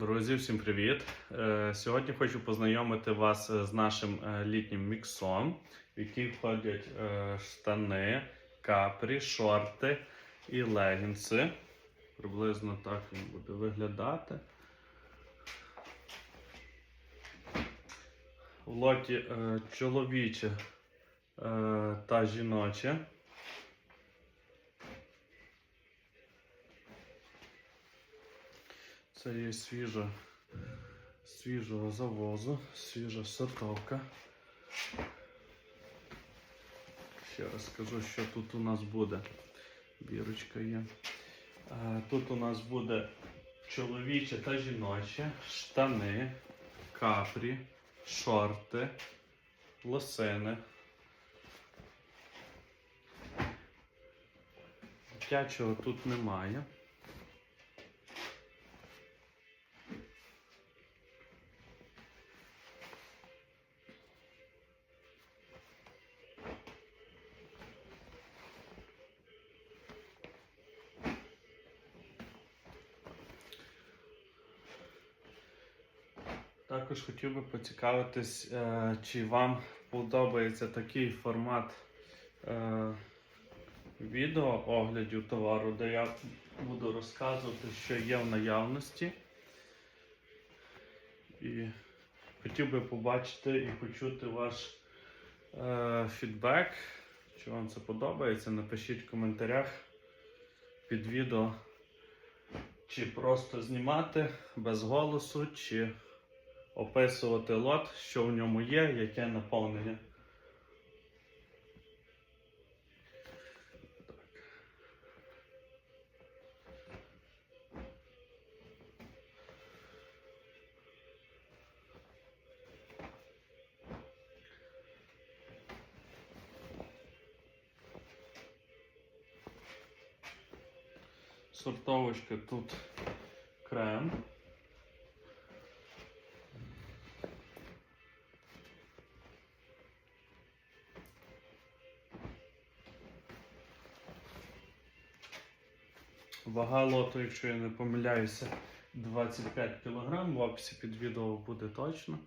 Друзі, всім привіт! Е, Сьогодні хочу познайомити вас е, з нашим е, літнім міксом, в який входять штани, капрі, шорти і легінси. Приблизно так він буде виглядати. В лоті чоловіче та жіноче. Це є свіжа, свіжого завозу, свіжа сортовка. Ще раз скажу, що тут у нас буде. Бірочка є. Тут у нас буде чоловіче та жіноче, штани, капрі, шорти, лосини. Дитячого тут немає. Також хотів би поцікавитись, е, чи вам подобається такий формат е, відео оглядів товару, де я буду розказувати, що є в наявності. І хотів би побачити і почути ваш е, фідбек, чи вам це подобається. Напишіть в коментарях під відео, чи просто знімати без голосу, чи описувати лот, що в ньому є, яке наповнення. Сортовочка тут крем. Вага лоту, якщо я не помиляюся, 25 кг. В описі під відео буде точно.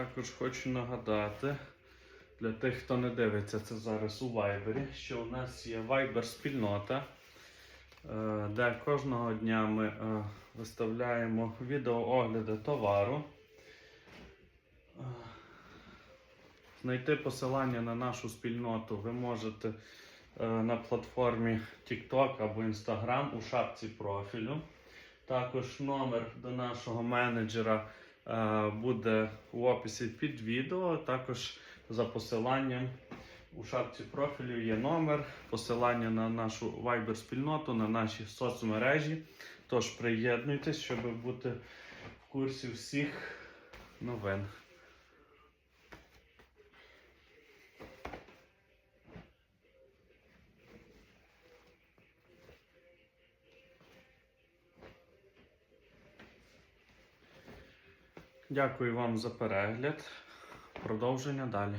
Також хочу нагадати для тих, хто не дивиться це зараз у Viber, що у нас є Viber спільнота, е, де кожного дня ми е, виставляємо відеоогляди товару. Е, Знайти посилання на нашу спільноту ви можете на платформі TikTok або Instagram у шапці профілю. Також номер до нашого менеджера буде в описі під відео. Також за посиланням у шапці профілю є номер, посилання на нашу Viber спільноту, на наші соцмережі. Тож приєднуйтесь, щоб бути в курсі всіх новин. Дякую вам за перегляд. Продовження далі.